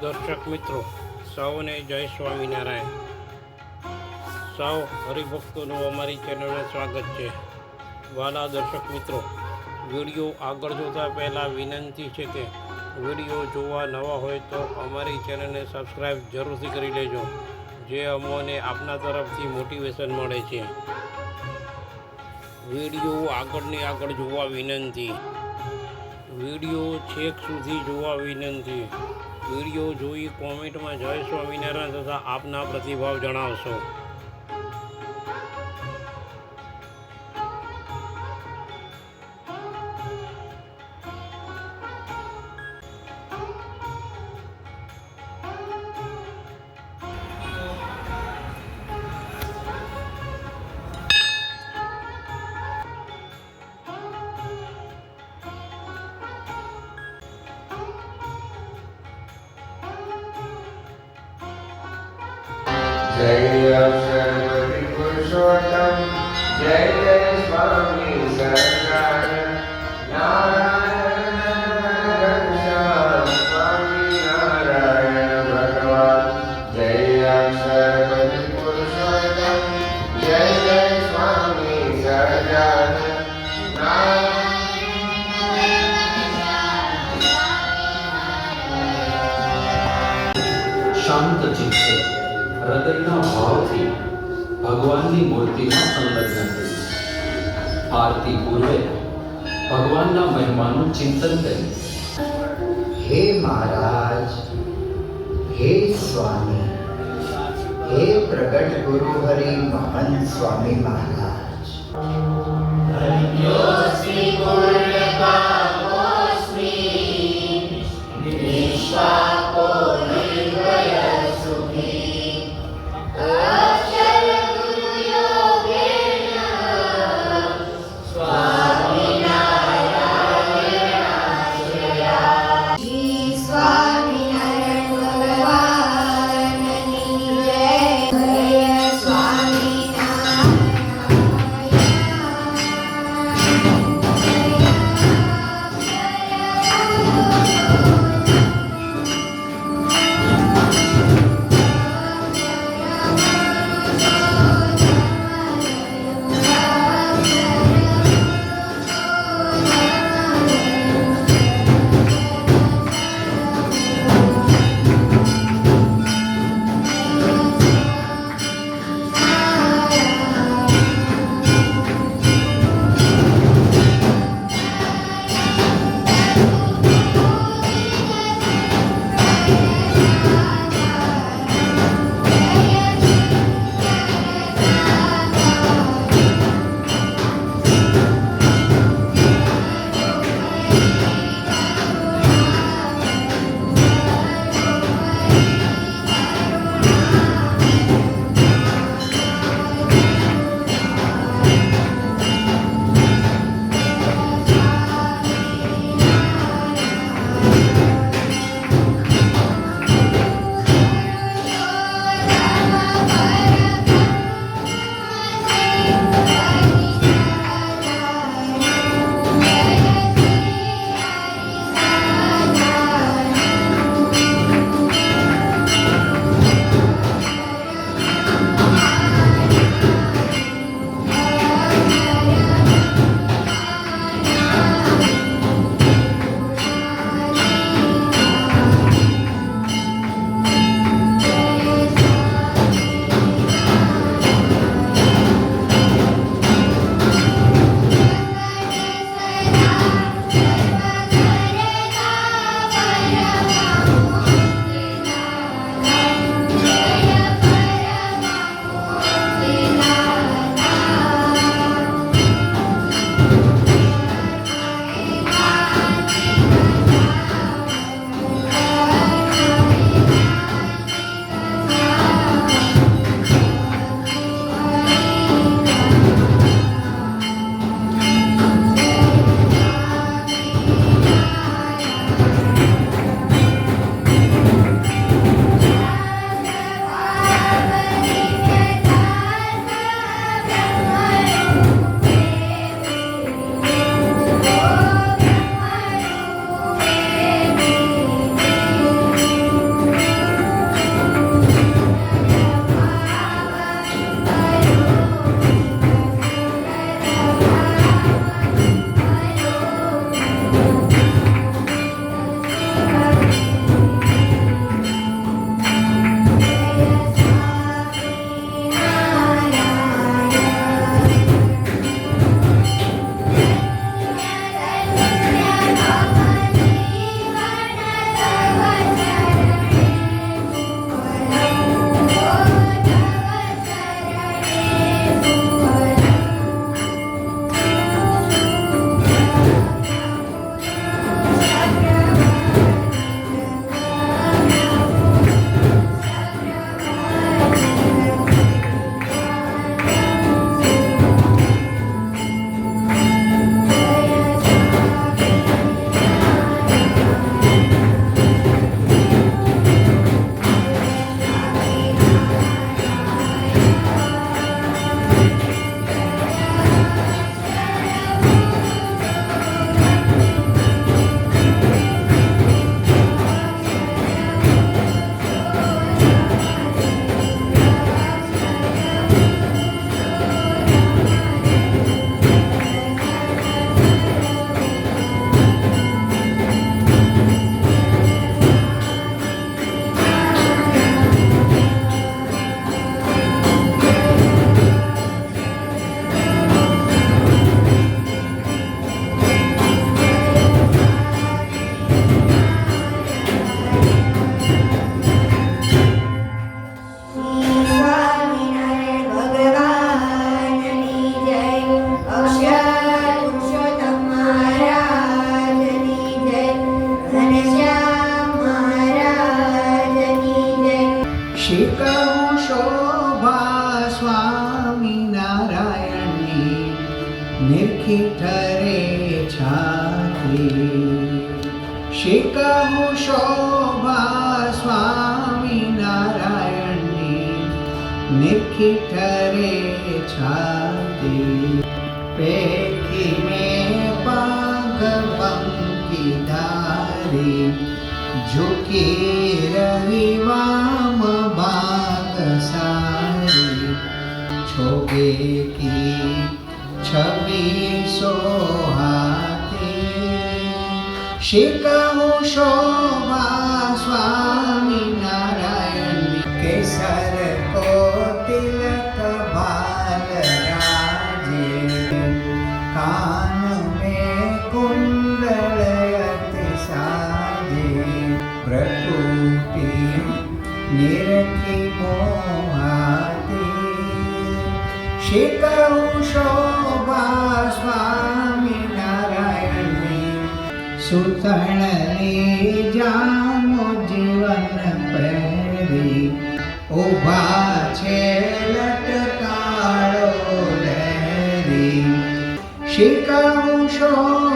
દર્શક મિત્રો, સૌને જય સ્વામિનારાયણ. સૌ હરિભક્તોનું અમારી ચેનલને સ્વાગત છે. વાલા દર્શક મિત્રો, વીડિયો આગળ જોતા પહેલાં વિનંતી છે કે વીડિયો જોવા નવા હોય તો અમારી ચેનલને સબસ્ક્રાઈબ જરૂરથી કરી લેજો, જે અમોને આપના તરફથી મોટિવેશન મળે છે. વીડિયો આગળની આગળ જોવા વિનંતી. વીડિયો છેક સુધી જોવા વિનંતી. વીડિયો જોઈ કોમેન્ટમાં જય સ્વામિનારાયણ તથા આપના પ્રતિભાવ જણાવશો. શાંત ચિત્તે હૃદયના ભાવથી ભગવાનની મૂર્તિમાં સંલગ્ન થઈ. આરતી પૂર્વે ભગવાનના મહિમાનું ચિંતન કર્યું હે મહારાજ હે સ્વામી હે પ્રગટ ગુરુ હરિ મહંત સ્વામી મહારાજ. શ્રી શિક હું શોભા સ્વામી નારાયણની નિરખી ઠરે છાતી. શિક હું શોભા સ્વામી નારાયણની નિરખી ઠરે છાતી. પેખી મેં પાગ બંકી ધારી, ઝુકી રવિવાર દેખી છબી સોહાતી શિકહુ શોભા સ્વામી નારાયણ કેસર કો તિલક બાલ રાજે કાન મે કુંડળ અતિ સાજે પ્રકૃતિ નિરખી મોહ શિકહું શોભા સ્વામી નારાયણની સુતળની જામો જીવન પહેરી ઊભા છે લટકાળો લહેરી શિકહું શોભા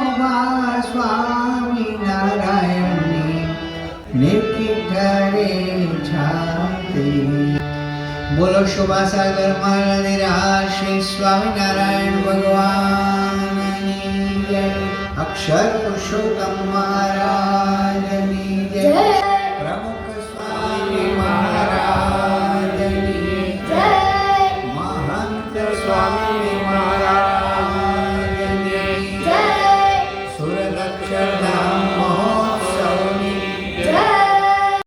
બોલો શોભા સાગર મહારાજ શ્રી સ્વામિનારાયણ ભગવાનની જય. અક્ષર પુરુષોત્તમ જય